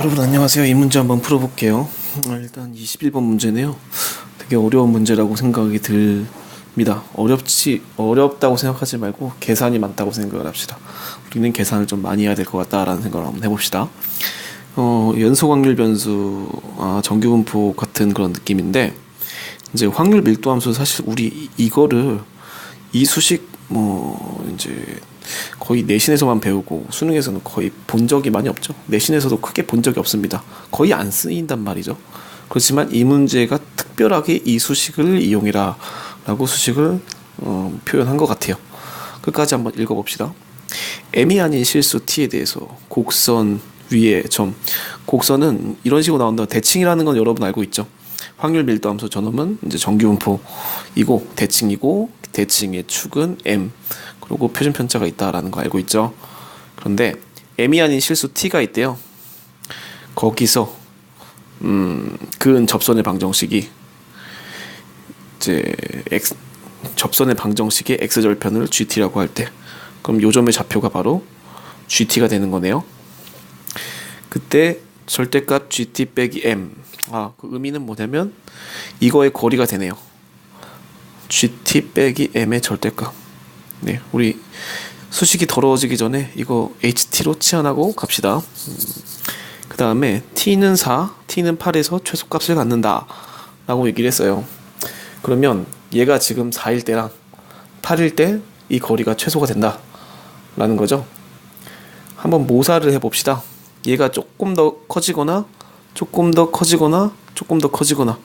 여러분 안녕하세요. 이 문제 한번 풀어볼게요. 아, 일단 21번 문제네요. 되게 어려운 문제라고 생각이 듭니다. 어렵지 어렵다고 생각하지 말고 계산이 많다고 생각을 합시다. 우리는 계산을 좀 많이 해야 될 것 같다라는 생각을 한번 해봅시다. 어, 연속 확률 변수, 아, 정규 분포 같은 그런 느낌인데 이제 확률 밀도 함수 사실 우리 이거를 이 수식 뭐 이제 거의 내신에서만 배우고 수능에서는 거의 본 적이 많이 없죠. 내신에서도 크게 본 적이 없습니다. 거의 안 쓰인단 말이죠. 그렇지만 이 문제가 특별하게 이 수식을 이용해라 라고 수식을 어, 표현한 것 같아요. 끝까지 한번 읽어봅시다. m이 아닌 실수 t에 대해서 곡선 위에 점 곡선은 이런 식으로 나온다. 대칭이라는 건 여러분 알고 있죠. 확률 밀도 함수 저놈은 이제 정규분포이고 대칭이고 대칭의 축은 m 그리고 표준 편차가 있다라는 거 알고 있죠. 그런데 m이 아닌 실수 t가 있대요. 거기서 음, 근 접선의 방정식이 이제 x 접선의 방정식의 x 절편을 gt라고 할 때 그럼 요점의 좌표가 바로 gt가 되는 거네요. 그때 절대값 gt 빼기 m 아, 그 의미는 뭐냐면 이거의 거리가 되네요. gt 빼기 m의 절대값. 네, 우리 수식이 더러워지기 전에 이거 ht로 치환하고 갑시다. 음, 그 다음에 t는 4, t는 8에서 최소값을 갖는다. 라고 얘기를 했어요. 그러면 얘가 지금 4일 때랑 8일 때 이 거리가 최소가 된다. 라는 거죠. 한번 모사를 해봅시다. 얘가 조금 더 커지거나 조금 더 커지거나 조금 더 커지거나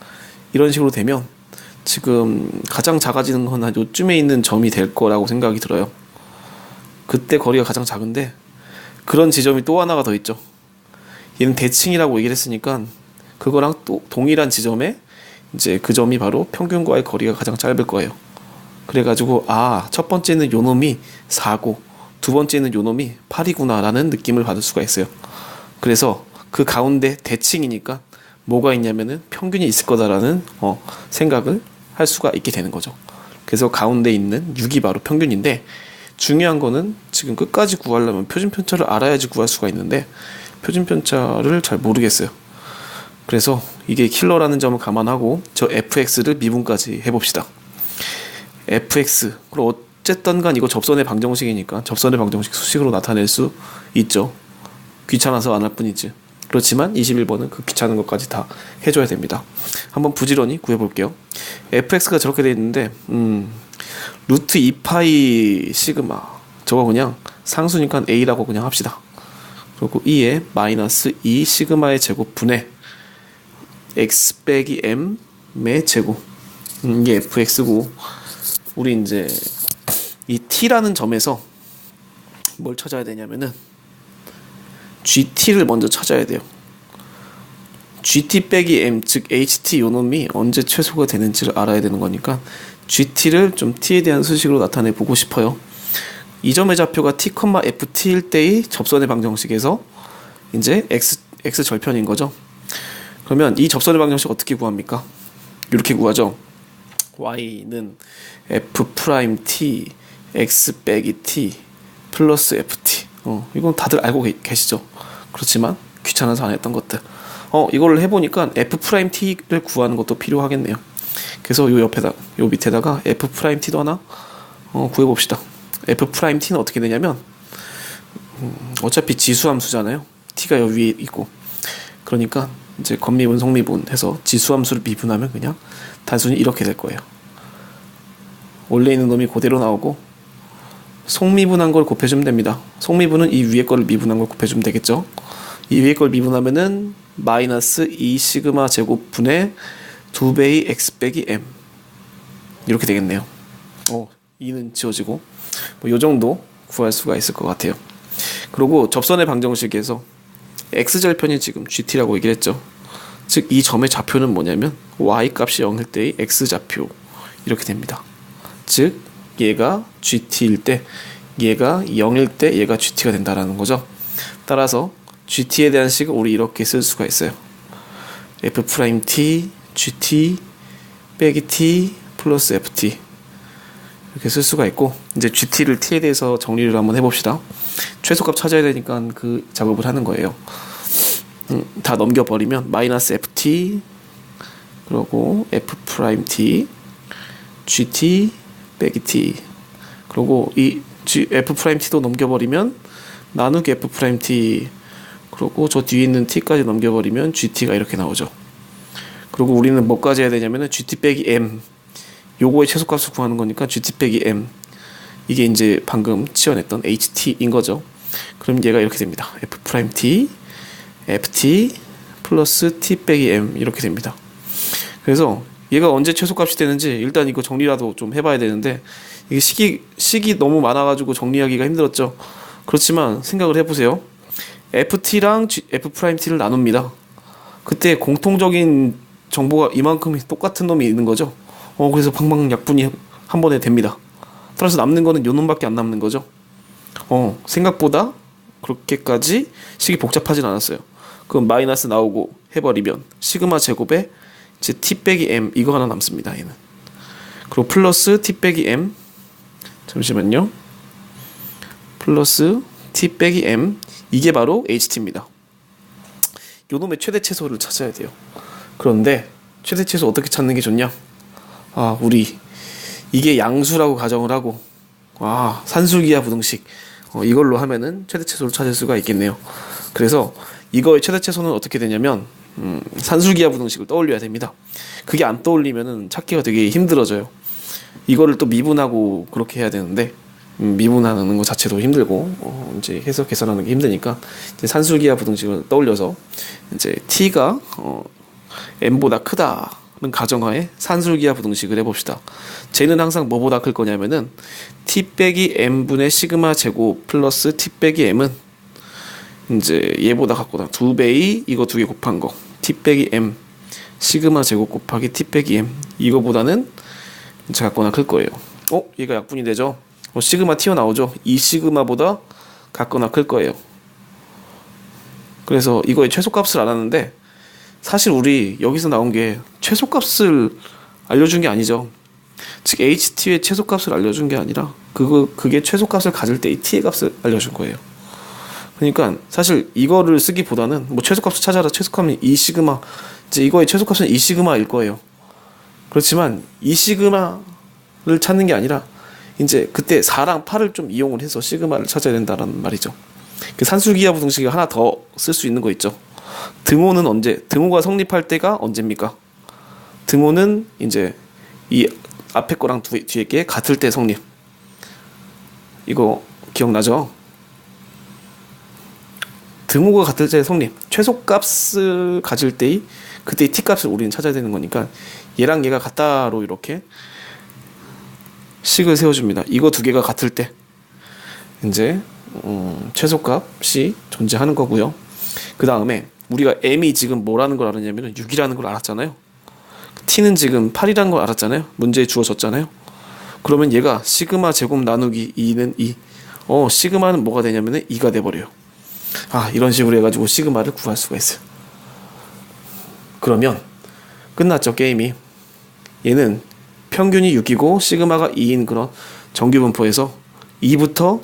이런 식으로 되면 지금 가장 작아지는 건한 요쯤에 있는 점이 될 거라고 생각이 들어요. 그때 거리가 가장 작은데 그런 지점이 또 하나가 더 있죠. 얘는 대칭이라고 얘기를 했으니까 그거랑 또 동일한 지점에 이제 그 점이 바로 평균과의 거리가 가장 짧을 거예요. 그래가지고 아 첫 번째는 요 놈이 4고 두 번째는 요 놈이 8이구나라는 느낌을 받을 수가 있어요. 그래서 그 가운데 대칭이니까 뭐가 있냐면은 평균이 있을 거다라는 어, 생각을 할 수가 있게 되는 거죠. 그래서 가운데 있는 6이 바로 평균인데 중요한 거는 지금 끝까지 구하려면 표준 편차를 알아야지 구할 수가 있는데 표준 편차를 잘 모르겠어요. 그래서 이게 킬러라는 점을 감안하고 저 fx를 미분까지 해봅시다. fx 그럼 어쨌든 간 이거 접선의 방정식이니까 접선의 방정식 수식으로 나타낼 수 있죠. 귀찮아서 안 할 뿐이지. 그렇지만 21번은 그 귀찮은 것까지 다 해줘야 됩니다. 한번 부지런히 구해볼게요. fx가 저렇게 돼 있는데 음, 루트 2파이 시그마 저거 그냥 상수니까 a라고 그냥 합시다. 그리고 2에 마이너스 2 시그마의 제곱분의 x 빼기 m의 제곱 음, 이게 fx고 우리 이제 이 t라는 점에서 뭘 찾아야 되냐면은 GT를 먼저 찾아야 돼요. GT 빼기 M 즉 HT 요놈이 언제 최소가 되는지를 알아야 되는 거니까 GT를 좀 T에 대한 수식으로 나타내 보고 싶어요. 이 점의 좌표가 T, FT일 때의 접선의 방정식에서 이제 X, X 절편인 거죠. 그러면 이 접선의 방정식 어떻게 구합니까? 이렇게 구하죠. Y는 F 프라임 T, X 빼기 T 플러스 FT. 어, 이건 다들 알고 계시죠? 그렇지만 귀찮아서 안 했던 것들. 어, 이걸 해보니까 f 프라임 t를 구하는 것도 필요하겠네요. 그래서 요 옆에다, 요 밑에다가 f 프라임 t도 하나 어, 구해봅시다. f 프라임 t는 어떻게 되냐면 음, 어차피 지수함수잖아요. t가 여기 위에 있고 그러니까 이제 건미분, 성미분 해서 지수함수를 미분하면 그냥 단순히 이렇게 될 거예요. 원래 있는 놈이 그대로 나오고 속미분한 걸 곱해주면 됩니다. 속미분은 이 위에 거를 미분한 걸 곱해주면 되겠죠. 이 위에 걸 미분하면은 마이너스 2 시그마 제곱분의 2배의 x 빼기 m 이렇게 되겠네요. 어, 2는 지워지고 뭐 요 정도 구할 수가 있을 것 같아요. 그리고 접선의 방정식에서 x절편이 지금 gt라고 얘기를 했죠. 즉 이 점의 좌표는 뭐냐면 y 값이 0일 때의 x좌표 이렇게 됩니다. 즉 얘가 gt일 때 얘가 0일 때 얘가 gt가 된다라는 거죠. 따라서 gt에 대한 식을 우리 이렇게 쓸 수가 있어요. f 프라임 t gt 빼기 t 플러스 ft 이렇게 쓸 수가 있고 이제 gt를 t에 대해서 정리를 한번 해봅시다. 최소값 찾아야 되니까 그 작업을 하는 거예요. 음, 다 넘겨버리면 마이너스 ft 그리고 f 프라임 t gt 빼기 t 그리고 이 G, f 프라임 t도 넘겨버리면 나누기 f 프라임 t 그리고 저 뒤에 있는 t까지 넘겨버리면 gt가 이렇게 나오죠. 그리고 우리는 뭐까지 해야 되냐면은 gt 빼기 m 요거의 최소값을 구하는 거니까 gt 빼기 m 이게 이제 방금 치워냈던 ht인 거죠. 그럼 얘가 이렇게 됩니다. f 프라임 t ft 플러스 t 빼기 m 이렇게 됩니다. 그래서 얘가 언제 최소값이 되는지 일단 이거 정리라도 좀 해봐야 되는데 이게 식이 식이 너무 많아가지고 정리하기가 힘들었죠. 그렇지만 생각을 해보세요. ft랑 f 프라임 t를 나눕니다. 그때 공통적인 정보가 이만큼 똑같은 놈이 있는 거죠. 어 그래서 방방 약분이 한 번에 됩니다. 따라서 남는 거는 요 놈밖에 안 남는 거죠. 어 생각보다 그렇게까지 식이 복잡하진 않았어요. 그럼 마이너스 나오고 해버리면 시그마 제곱에 이제 빼기 m 이거 하나 남습니다. 얘는 그리고 플러스 빼기 m 잠시만요. 플러스 빼기 m 이게 바로 ht입니다. 요 놈의 최대 최소를 찾아야 돼요. 그런데 최대 최소 어떻게 찾는 게 좋냐? 아 우리 이게 양수라고 가정을 하고 아 산술기하 부등식 어, 이걸로 하면은 최대 최소를 찾을 수가 있겠네요. 그래서 이거의 최대 최소는 어떻게 되냐면 음, 산술기하 부등식을 떠올려야 됩니다. 그게 안 떠올리면은 찾기가 되게 힘들어져요. 이거를 또 미분하고 그렇게 해야 되는데 음, 미분하는 것 자체도 힘들고 어, 이제 해석 계산하는 게 힘드니까 산술기하 부등식을 떠올려서 이제 t가 어, m보다 크다 는 가정하에 산술기하 부등식을 해봅시다. 쟤는 항상 뭐보다 클 거냐면은 t 빼기 m 분의 시그마 제곱 플러스 t 빼기 m은 이제 얘보다 같거나 두 배의 이거 두 개 곱한 거 t 빼기 m 시그마 제곱 곱하기 t 빼기 m 이거보다는 같거나 클 거예요. 어? 얘가 약분이 되죠? 어, 시그마 튀어나오죠? 이 시그마보다 같거나 클 거예요. 그래서 이거의 최소값을 알았는데 사실 우리 여기서 나온 게 최소값을 알려준 게 아니죠. 즉 HT의 최소값을 알려준 게 아니라 그거 그게 최소값을 가질 때 이 T의 값을 알려준 거예요. 그러니까 사실 이거를 쓰기보다는 뭐 최소값을 찾아라 최소값은 이 시그마 이제 이거의 최소값은 이 시그마일 거예요. 그렇지만 이 시그마를 찾는 게 아니라 이제 그때 4랑 8을 좀 이용을 해서 시그마를 찾아야 된다는 말이죠. 그 산술기하 부 등식이 하나 더 쓸 수 있는 거 있죠. 등호는 언제 등호가 성립할 때가 언제입니까? 등호는 이제 이 앞에 거랑 두, 뒤에 게 같을 때 성립. 이거 기억나죠? 등호가 같을 때 성립. 최소값을 가질 때의 그때의 t 값을 우리는 찾아야 되는 거니까 얘랑 얘가 같다로 이렇게 식을 세워줍니다. 이거 두 개가 같을 때 이제 음, 최소값이 존재하는 거고요. 그 다음에 우리가 m이 지금 뭐라는 걸 알았냐면 6이라는 걸 알았잖아요. t는 지금 8이라는 걸 알았잖아요. 문제에 주어졌잖아요. 그러면 얘가 시그마 제곱 나누기 2는 2. 어, 시그마는 뭐가 되냐면은 2가 돼버려요. 아, 이런 식으로 해가지고 시그마를 구할 수가 있어요. 그러면 끝났죠, 게임이. 얘는 평균이 6이고 시그마가 2인 그런 정규 분포에서 2부터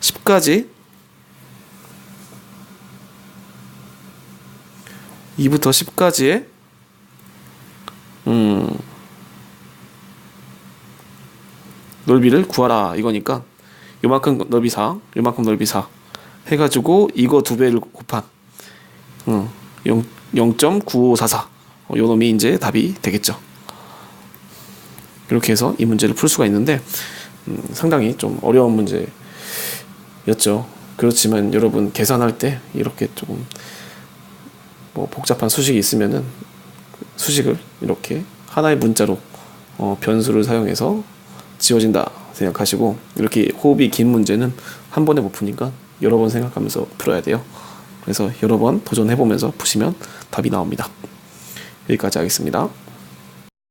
10까지 2부터 10까지의 음 넓이를 구하라 이거니까 요만큼 넓이 4 요만큼 넓이 4 해가지고 이거 두 배를 곱한 음, 0, 0.9544 어, 요 놈이 이제 답이 되겠죠. 이렇게 해서 이 문제를 풀 수가 있는데 음, 상당히 좀 어려운 문제였죠. 그렇지만 여러분 계산할 때 이렇게 조금 뭐 복잡한 수식이 있으면은 수식을 이렇게 하나의 문자로 어, 변수를 사용해서 지워진다 생각하시고 이렇게 호흡이 긴 문제는 한 번에 못 푸니까 여러 번 생각하면서 풀어야 돼요. 그래서 여러 번 도전해 보면서 푸시면 답이 나옵니다. 여기까지 하겠습니다.